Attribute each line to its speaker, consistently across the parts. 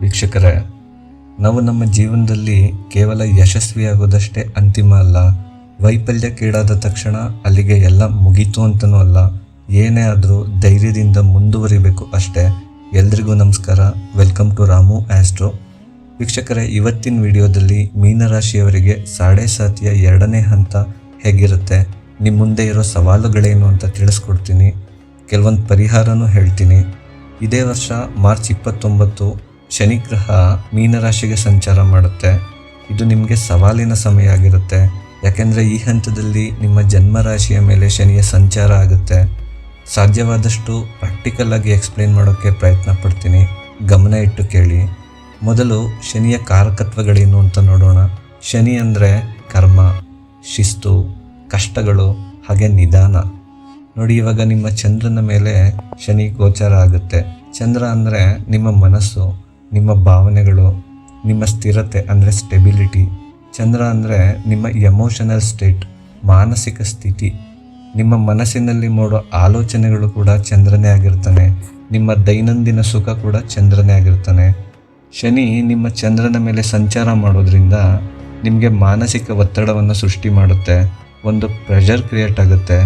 Speaker 1: ವೀಕ್ಷಕರೇ, ನಾವು ನಮ್ಮ ಜೀವನದಲ್ಲಿ ಕೇವಲ ಯಶಸ್ವಿಯಾಗೋದಷ್ಟೇ ಅಂತಿಮ ಅಲ್ಲ. ವೈಫಲ್ಯಕ್ಕೀಡಾದ ತಕ್ಷಣ ಅಲ್ಲಿಗೆ ಎಲ್ಲ ಮುಗೀತು ಅಂತನೂ ಅಲ್ಲ. ಏನೇ ಆದರೂ ಧೈರ್ಯದಿಂದ ಮುಂದುವರಿಬೇಕು ಅಷ್ಟೇ. ಎಲ್ರಿಗೂ ನಮಸ್ಕಾರ. ವೆಲ್ಕಮ್ ಟು ರಾಮು ಆ್ಯಸ್ಟ್ರೋ ವೀಕ್ಷಕರೇ, ಇವತ್ತಿನ ವಿಡಿಯೋದಲ್ಲಿ ಮೀನರಾಶಿಯವರಿಗೆ ಸಾಡೆ ಸಾತಿಯ ಎರಡನೇ ಹಂತ ಹೇಗಿರುತ್ತೆ? ನಿಮ್ಮ ಮುಂದೆ ಇರೋ ಸವಾಲುಗಳೇನು ಅಂತ ತಿಳಿಸ್ಕೊಡ್ತೀನಿ. ಕೆಲವೊಂದು ಪರಿಹಾರನೂ ಹೇಳ್ತೀನಿ. ಇದೇ ವರ್ಷ ಮಾರ್ಚ್ ಇಪ್ಪತ್ತೊಂಬತ್ತು ಶನಿ ಗ್ರಹ ಮೀನರಾಶಿಗೆ ಸಂಚಾರ ಮಾಡುತ್ತೆ. ಇದು ನಿಮಗೆ ಸವಾಲಿನ ಸಮಯ ಆಗಿರುತ್ತೆ. ಯಾಕೆಂದರೆ ಈ ಹಂತದಲ್ಲಿ ನಿಮ್ಮ ಜನ್ಮರಾಶಿಯ ಮೇಲೆ ಶನಿಯ ಸಂಚಾರ ಆಗುತ್ತೆ. ಸಾಧ್ಯವಾದಷ್ಟು ಪ್ರಾಕ್ಟಿಕಲ್ ಆಗಿ ಎಕ್ಸ್ಪ್ಲೈನ್ ಮಾಡೋಕ್ಕೆ ಪ್ರಯತ್ನ ಪಡ್ತೀನಿ. ಗಮನ ಇಟ್ಟು ಕೇಳಿ. ಮೊದಲು ಶನಿಯ ಕಾರಕತ್ವಗಳೇನು ಅಂತ ನೋಡೋಣ. ಶನಿ ಅಂದರೆ ಕರ್ಮ, ಶಿಸ್ತು, ಕಷ್ಟಗಳು, ಹಾಗೆ ನಿಧಾನ. ನೋಡಿ, ಇವಾಗ ನಿಮ್ಮ ಚಂದ್ರನ ಮೇಲೆ ಶನಿ ಗೋಚಾರ ಆಗುತ್ತೆ. ಚಂದ್ರ ಅಂದರೆ ನಿಮ್ಮ ಮನಸ್ಸು. ನಿಮ್ಮ ಭಾವನೆಗಳು, ನಿಮ್ಮ ಸ್ಥಿರತೆ ಅಂದರೆ ಸ್ಟೆಬಿಲಿಟಿ ಚಂದ್ರ ಅಂದರೆ ನಿಮ್ಮ ಎಮೋಷನಲ್ ಸ್ಟೇಟ್ ಮಾನಸಿಕ ಸ್ಥಿತಿ. ನಿಮ್ಮ ಮನಸ್ಸಿನಲ್ಲಿ ಮೂಡೋ ಆಲೋಚನೆಗಳು ಕೂಡ ಚಂದ್ರನೇ ಆಗಿರ್ತಾನೆ. ನಿಮ್ಮ ದೈನಂದಿನ ಸುಖ ಕೂಡ ಚಂದ್ರನೇ ಆಗಿರ್ತಾನೆ. ಶನಿ ನಿಮ್ಮ ಚಂದ್ರನ ಮೇಲೆ ಸಂಚಾರ ಮಾಡೋದ್ರಿಂದ ನಿಮಗೆ ಮಾನಸಿಕ ಒತ್ತಡವನ್ನು ಸೃಷ್ಟಿ ಮಾಡುತ್ತೆ. ಒಂದು ಪ್ರೆಷರ್ ಕ್ರಿಯೇಟ್ ಆಗುತ್ತೆ.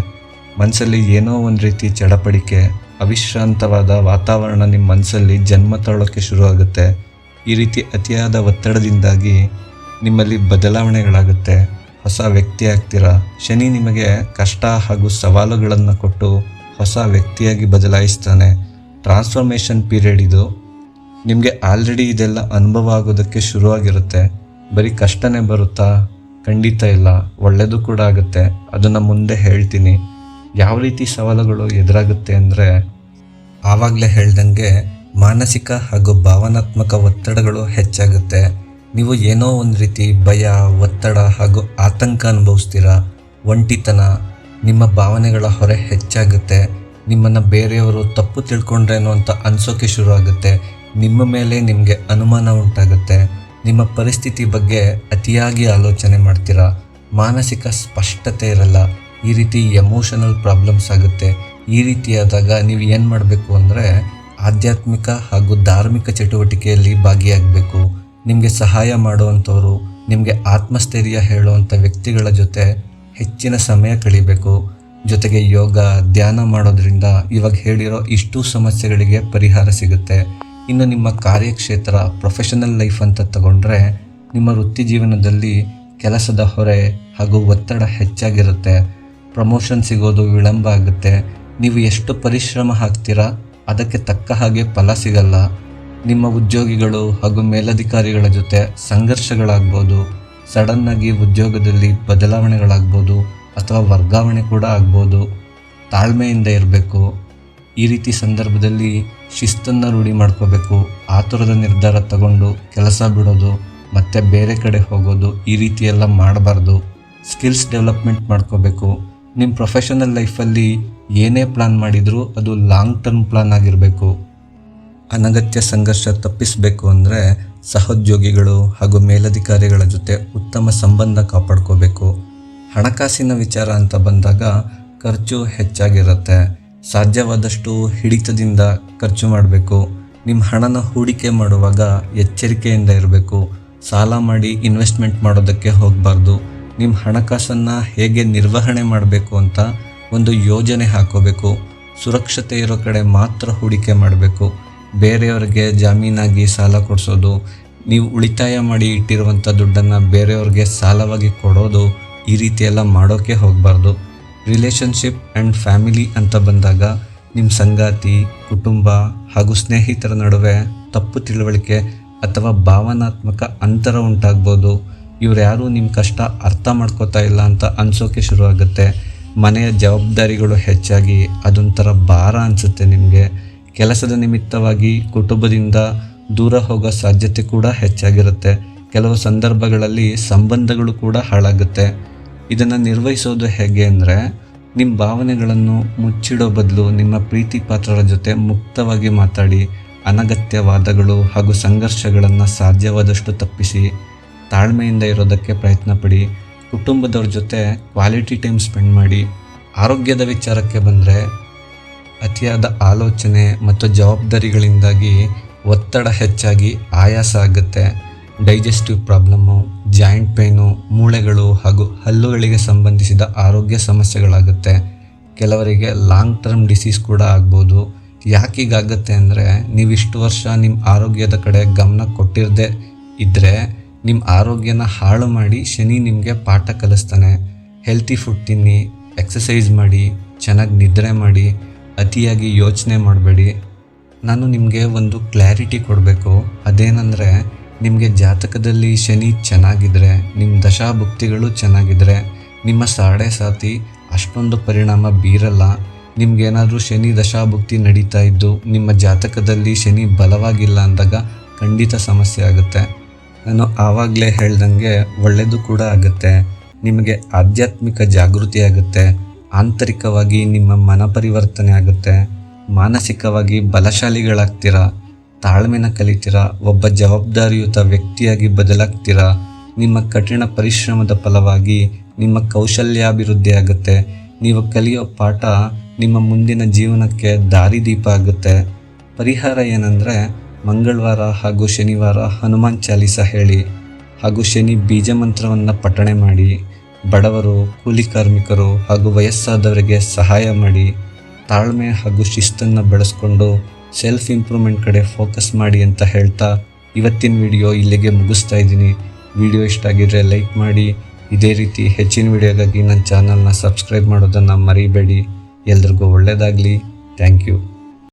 Speaker 1: ಮನಸ್ಸಲ್ಲಿ ಏನೋ ಒಂದು ರೀತಿ ಚಡಪಡಿಕೆ ಅವಿಶ್ರಾಂತವಾದ ವಾತಾವರಣ ನಿಮ್ಮ ಮನಸ್ಸಲ್ಲಿ ಜನ್ಮ ತಾಳೋಕ್ಕೆ ಶುರುವಾಗುತ್ತೆ. ಈ ರೀತಿ ಅತಿಯಾದ ಒತ್ತಡದಿಂದಾಗಿ ನಿಮ್ಮಲ್ಲಿ ಬದಲಾವಣೆಗಳಾಗುತ್ತೆ. ಹೊಸ ವ್ಯಕ್ತಿ ಆಗ್ತೀರಾ? ಶನಿ ನಿಮಗೆ ಕಷ್ಟ ಹಾಗೂ ಸವಾಲುಗಳನ್ನು ಕೊಟ್ಟು ಹೊಸ ವ್ಯಕ್ತಿಯಾಗಿ ಬದಲಾಯಿಸ್ತಾನೆ. ಟ್ರಾನ್ಸ್ಫಾರ್ಮೇಷನ್ ಪೀರಿಯಡ್ ಇದು. ನಿಮಗೆ ಆಲ್ರೆಡಿ ಇದೆಲ್ಲ ಅನುಭವ ಆಗೋದಕ್ಕೆ ಶುರುವಾಗಿರುತ್ತೆ. ಬರೀ ಕಷ್ಟನೇ ಬರುತ್ತಾ? ಖಂಡಿತ ಇಲ್ಲ. ಒಳ್ಳೆಯದು ಕೂಡ ಆಗುತ್ತೆ. ಅದನ್ನು ಮುಂದೆ ಹೇಳ್ತೀನಿ. ಯಾವ ರೀತಿ ಸವಾಲುಗಳು ಎದುರಾಗುತ್ತೆ ಅಂದರೆ ಆವಾಗಲೇ ಹೇಳ್ದಂಗೆ ಮಾನಸಿಕ ಹಾಗೂ ಭಾವನಾತ್ಮಕ ಒತ್ತಡಗಳು ಹೆಚ್ಚಾಗುತ್ತೆ. ನೀವು ಏನೋ ಒಂದು ರೀತಿ ಭಯ, ಒತ್ತಡ ಹಾಗೂ ಆತಂಕ ಅನುಭವಿಸ್ತೀರಾ? ಒಂಟಿತನ, ನಿಮ್ಮ ಭಾವನೆಗಳ ಹೊರೆ ಹೆಚ್ಚಾಗುತ್ತೆ. ನಿಮ್ಮನ್ನು ಬೇರೆಯವರು ತಪ್ಪು ತಿಳ್ಕೊಂಡ್ರೇನೋ ಅಂತ ಅನಿಸೋಕೆ ಶುರು ಆಗುತ್ತೆ ನಿಮ್ಮ ಮೇಲೆ ನಿಮಗೆ ಅನುಮಾನ ಉಂಟಾಗುತ್ತೆ. ನಿಮ್ಮ ಪರಿಸ್ಥಿತಿ ಬಗ್ಗೆ ಅತಿಯಾಗಿ ಆಲೋಚನೆ ಮಾಡ್ತೀರಾ? ಮಾನಸಿಕ ಸ್ಪಷ್ಟತೆ ಇರಲ್ಲ. ಈ ರೀತಿ ಎಮೋಷನಲ್ ಪ್ರಾಬ್ಲಮ್ಸ್ ಆಗುತ್ತೆ. ಈ ರೀತಿಯಾದಾಗ ನೀವು ಏನು ಮಾಡಬೇಕು ಅಂದರೆ ಆಧ್ಯಾತ್ಮಿಕ ಹಾಗೂ ಧಾರ್ಮಿಕ ಚಟುವಟಿಕೆಯಲ್ಲಿ ಭಾಗಿಯಾಗಬೇಕು. ನಿಮಗೆ ಸಹಾಯ ಮಾಡುವಂಥವ್ರು, ನಿಮಗೆ ಆತ್ಮಸ್ಥೈರ್ಯ ಹೇಳುವಂಥ ವ್ಯಕ್ತಿಗಳ ಜೊತೆ ಹೆಚ್ಚಿನ ಸಮಯ ಕಳಿಬೇಕು. ಜೊತೆಗೆ ಯೋಗ, ಧ್ಯಾನ ಮಾಡೋದ್ರಿಂದ ಇವಾಗ ಹೇಳಿರೋ ಇಷ್ಟು ಸಮಸ್ಯೆಗಳಿಗೆ ಪರಿಹಾರ ಸಿಗುತ್ತೆ. ಇನ್ನು ನಿಮ್ಮ ಕಾರ್ಯಕ್ಷೇತ್ರ ಪ್ರೊಫೆಷನಲ್ ಲೈಫ್ ಅಂತ ತಗೊಂಡ್ರೆ ನಿಮ್ಮ ವೃತ್ತಿ ಜೀವನದಲ್ಲಿ ಕೆಲಸದ ಹೊರೆ ಹಾಗೂ ಒತ್ತಡ ಹೆಚ್ಚಾಗಿರುತ್ತೆ. ಪ್ರಮೋಷನ್ ಸಿಗೋದು ವಿಳಂಬ ಆಗುತ್ತೆ. ನೀವು ಎಷ್ಟು ಪರಿಶ್ರಮ ಹಾಕ್ತೀರಾ? ಅದಕ್ಕೆ ತಕ್ಕ ಹಾಗೆ ಫಲ ಸಿಗಲ್ಲ. ನಿಮ್ಮ ಉದ್ಯೋಗಿಗಳು ಹಾಗೂ ಮೇಲಧಿಕಾರಿಗಳ ಜೊತೆ ಸಂಘರ್ಷಗಳಾಗ್ಬೋದು. ಸಡನ್ನಾಗಿ ಉದ್ಯೋಗದಲ್ಲಿ ಬದಲಾವಣೆಗಳಾಗ್ಬೋದು ಅಥವಾ ವರ್ಗಾವಣೆ ಕೂಡ ಆಗ್ಬೋದು. ತಾಳ್ಮೆಯಿಂದ ಇರಬೇಕು. ಈ ರೀತಿ ಸಂದರ್ಭದಲ್ಲಿ ಶಿಸ್ತನ್ನು ರೂಢಿ ಮಾಡ್ಕೋಬೇಕು. ಆತುರದ ನಿರ್ಧಾರ ತಗೊಂಡು ಕೆಲಸ ಬಿಡೋದು, ಮತ್ತು ಬೇರೆ ಕಡೆ ಹೋಗೋದು ಈ ರೀತಿ ಎಲ್ಲ ಮಾಡಬಾರ್ದು. ಸ್ಕಿಲ್ಸ್ ಡೆವಲಪ್ಮೆಂಟ್ ಮಾಡ್ಕೋಬೇಕು. ನಿಮ್ಮ ಪ್ರೊಫೆಷನಲ್ ಲೈಫಲ್ಲಿ ಏನೇ ಪ್ಲಾನ್ ಮಾಡಿದರೂ ಅದು ಲಾಂಗ್ ಟರ್ಮ್ ಪ್ಲ್ಯಾನ್ ಆಗಿರಬೇಕು. ಅನಗತ್ಯ ಸಂಘರ್ಷ ತಪ್ಪಿಸಬೇಕು ಅಂದರೆ ಸಹೋದ್ಯೋಗಿಗಳು ಹಾಗೂ ಮೇಲಧಿಕಾರಿಗಳ ಜೊತೆ ಉತ್ತಮ ಸಂಬಂಧ ಕಾಪಾಡ್ಕೋಬೇಕು. ಹಣಕಾಸಿನ ವಿಚಾರ ಅಂತ ಬಂದಾಗ ಖರ್ಚು ಹೆಚ್ಚಾಗಿರುತ್ತೆ. ಸಾಧ್ಯವಾದಷ್ಟು ಹಿಡಿತದಿಂದ ಖರ್ಚು ಮಾಡಬೇಕು. ನಿಮ್ಮ ಹಣನ ಹೂಡಿಕೆ ಮಾಡುವಾಗ ಎಚ್ಚರಿಕೆಯಿಂದ ಇರಬೇಕು. ಸಾಲ ಮಾಡಿ ಇನ್ವೆಸ್ಟ್ಮೆಂಟ್ ಮಾಡೋದಕ್ಕೆ ಹೋಗಬಾರ್ದು. ನಿಮ್ಮ ಹಣಕಾಸನ್ನು ಹೇಗೆ ನಿರ್ವಹಣೆ ಮಾಡಬೇಕು ಅಂತ ಒಂದು ಯೋಜನೆ ಹಾಕೋಬೇಕು. ಸುರಕ್ಷತೆ ಇರೋ ಕಡೆ ಮಾತ್ರ ಹೂಡಿಕೆ ಮಾಡಬೇಕು. ಬೇರೆಯವ್ರಿಗೆ ಜಾಮೀನಾಗಿ ಸಾಲ ಕೊಡಿಸೋದು, ನೀವು ಉಳಿತಾಯ ಮಾಡಿ ಇಟ್ಟಿರುವಂಥ ದುಡ್ಡನ್ನು ಬೇರೆಯವ್ರಿಗೆ ಸಾಲವಾಗಿ ಕೊಡೋದು ಈ ರೀತಿಯೆಲ್ಲ ಮಾಡೋಕ್ಕೆ ಹೋಗಬಾರ್ದು. ರಿಲೇಷನ್ಶಿಪ್ ಆ್ಯಂಡ್ ಫ್ಯಾಮಿಲಿ ಅಂತ ಬಂದಾಗ ನಿಮ್ಮ ಸಂಗಾತಿ, ಕುಟುಂಬ ಹಾಗೂ ಸ್ನೇಹಿತರ ನಡುವೆ ತಪ್ಪು ತಿಳುವಳಿಕೆ ಅಥವಾ ಭಾವನಾತ್ಮಕ ಅಂತರ ಉಂಟಾಗ್ಬೋದು. ಇವ್ರು ಯಾರೂ ನಿಮ್ಮ ಕಷ್ಟ ಅರ್ಥ ಮಾಡ್ಕೋತಾ ಇಲ್ಲ ಅಂತ ಅನಿಸೋಕೆ ಶುರುವಾಗುತ್ತೆ. ಮನೆಯ ಜವಾಬ್ದಾರಿಗಳು ಹೆಚ್ಚಾಗಿ ಅದೊಂಥರ ಭಾರ ಅನಿಸುತ್ತೆ ನಿಮಗೆ. ಕೆಲಸದ ನಿಮಿತ್ತವಾಗಿ ಕುಟುಂಬದಿಂದ ದೂರ ಹೋಗೋ ಸಾಧ್ಯತೆ ಕೂಡ ಹೆಚ್ಚಾಗಿರುತ್ತೆ. ಕೆಲವು ಸಂದರ್ಭಗಳಲ್ಲಿ ಸಂಬಂಧಗಳು ಕೂಡ ಹಾಳಾಗುತ್ತೆ. ಇದನ್ನು ನಿರ್ವಹಿಸೋದು ಹೇಗೆ ಅಂದರೆ ನಿಮ್ಮ ಭಾವನೆಗಳನ್ನು ಮುಚ್ಚಿಡೋ ಬದಲು ನಿಮ್ಮ ಪ್ರೀತಿ ಪಾತ್ರರ ಜೊತೆ ಮುಕ್ತವಾಗಿ ಮಾತಾಡಿ ಅನಗತ್ಯ ವಾದಗಳು ಹಾಗೂ ಸಂಘರ್ಷಗಳನ್ನು ಸಾಧ್ಯವಾದಷ್ಟು ತಪ್ಪಿಸಿ ತಾಳ್ಮೆಯಿಂದ ಇರೋದಕ್ಕೆ ಪ್ರಯತ್ನ ಪಡಿ, ಕುಟುಂಬದವ್ರ ಜೊತೆ ಕ್ವಾಲಿಟಿ ಟೈಮ್ ಸ್ಪೆಂಡ್ ಮಾಡಿ, ಆರೋಗ್ಯದ ವಿಚಾರಕ್ಕೆ ಬಂದರೆ ಅತಿಯಾದ ಆಲೋಚನೆ ಮತ್ತು ಜವಾಬ್ದಾರಿಗಳಿಂದಾಗಿ ಒತ್ತಡ ಹೆಚ್ಚಾಗಿ ಆಯಾಸ ಆಗುತ್ತೆ. ಡೈಜೆಸ್ಟಿವ್ ಪ್ರಾಬ್ಲಮ್ಮು ಜಾಯಿಂಟ್ ಪೇನು ಮೂಳೆಗಳು ಹಾಗೂ ಹಲ್ಲುಗಳಿಗೆ ಸಂಬಂಧಿಸಿದ ಆರೋಗ್ಯ ಸಮಸ್ಯೆಗಳಾಗುತ್ತೆ. ಕೆಲವರಿಗೆ ಲಾಂಗ್ ಟರ್ಮ್ ಡಿಸೀಸ್ ಕೂಡ ಆಗ್ಬೋದು. ಯಾಕೀಗಾಗತ್ತೆ ಅಂದರೆ, ನೀವಿಷ್ಟು ವರ್ಷ ನಿಮ್ಮ ಆರೋಗ್ಯದ ಕಡೆ ಗಮನ ಕೊಟ್ಟಿರದೆ ಇದ್ದರೆ ನಿಮ್ಮ ಆರೋಗ್ಯನ ಹಾಳು ಮಾಡಿ ಶನಿ ನಿಮಗೆ ಪಾಠ ಕಲಿಸ್ತಾನೆ. ಹೆಲ್ತಿ ಫುಡ್ ತಿನ್ನಿ ಎಕ್ಸಸೈಸ್ ಮಾಡಿ, ಚೆನ್ನಾಗಿ ನಿದ್ರೆ ಮಾಡಿ, ಅತಿಯಾಗಿ ಯೋಚನೆ ಮಾಡಬೇಡಿ. ನಾನು ನಿಮಗೆ ಒಂದು ಕ್ಲಾರಿಟಿ ಕೊಡಬೇಕು. ಅದೇನೆಂದರೆ, ನಿಮಗೆ ಜಾತಕದಲ್ಲಿ ಶನಿ ಚೆನ್ನಾಗಿದ್ದರೆ ನಿಮ್ಮ ದಶಾಭುಕ್ತಿಗಳು ಚೆನ್ನಾಗಿದ್ದರೆ ನಿಮ್ಮ ಸಾಡೆ ಸಾತಿ ಅಷ್ಟೊಂದು ಪರಿಣಾಮ ಬೀರಲ್ಲ. ನಿಮಗೇನಾದರೂ ಶನಿ ದಶಾಭುಕ್ತಿ ನಡೀತಾ ಇದ್ದು, ನಿಮ್ಮ ಜಾತಕದಲ್ಲಿ ಶನಿ ಬಲವಾಗಿಲ್ಲ ಅಂದಾಗ ಖಂಡಿತ ಸಮಸ್ಯೆ ಆಗುತ್ತೆ. ನಾನು ಆವಾಗಲೇ ಹೇಳ್ದಂಗೆ ಒಳ್ಳೆಯದು ಕೂಡ ಆಗುತ್ತೆ. ನಿಮಗೆ ಆಧ್ಯಾತ್ಮಿಕ ಜಾಗೃತಿ ಆಗುತ್ತೆ. ಆಂತರಿಕವಾಗಿ ನಿಮ್ಮ ಮನ ಪರಿವರ್ತನೆ ಆಗುತ್ತೆ. ಮಾನಸಿಕವಾಗಿ ಬಲಶಾಲಿಗಳಾಗ್ತೀರಾ? ತಾಳ್ಮೆನ ಕಲಿತೀರಾ? ಒಬ್ಬ ಜವಾಬ್ದಾರಿಯುತ ವ್ಯಕ್ತಿಯಾಗಿ ಬದಲಾಗ್ತೀರಾ? ನಿಮ್ಮ ಕಠಿಣ ಪರಿಶ್ರಮದ ಫಲವಾಗಿ ನಿಮ್ಮ ಕೌಶಲ್ಯಾಭಿವೃದ್ಧಿ ಆಗುತ್ತೆ. ನೀವು ಕಲಿಯೋ ಪಾಠ ನಿಮ್ಮ ಮುಂದಿನ ಜೀವನಕ್ಕೆ ದಾರಿದೀಪ ಆಗುತ್ತೆ. ಪರಿಹಾರ ಏನಂದರೆ ಮಂಗಳವಾರ ಹಾಗೂ ಶನಿವಾರ ಹನುಮಾನ್ ಚಾಲೀಸ ಹೇಳಿ ಹಾಗೂ ಶನಿ ಬೀಜ ಮಂತ್ರವನ್ನು ಪಠಣೆ ಮಾಡಿ ಬಡವರು, ಕೂಲಿ ಕಾರ್ಮಿಕರು ಹಾಗೂ ವಯಸ್ಸಾದವರಿಗೆ ಸಹಾಯ ಮಾಡಿ ತಾಳ್ಮೆ ಹಾಗೂ ಶಿಸ್ತನ್ನು ಬೆಳೆಸ್ಕೊಂಡು ಸೆಲ್ಫ್ ಇಂಪ್ರೂವ್ಮೆಂಟ್ ಕಡೆ ಫೋಕಸ್ ಮಾಡಿ ಅಂತ ಹೇಳ್ತಾ ಇವತ್ತಿನ ವಿಡಿಯೋ ಇಲ್ಲಿಗೆ ಮುಗಿಸ್ತಾ ಇದ್ದೀನಿ. ವಿಡಿಯೋ ಇಷ್ಟ ಆಗಿದ್ರೆ ಲೈಕ್ ಮಾಡಿ. ಇದೇ ರೀತಿ ಹೆಚ್ಚಿನ ವಿಡಿಯೋಗಾಗಿ ನನ್ನ ಚಾನಲ್ನ ಸಬ್ಸ್ಕ್ರೈಬ್ ಮಾಡೋದನ್ನು ಮರಿಬೇಡಿ. ಎಲ್ರಿಗೂ ಒಳ್ಳೆಯದಾಗಲಿ ಥ್ಯಾಂಕ್ ಯು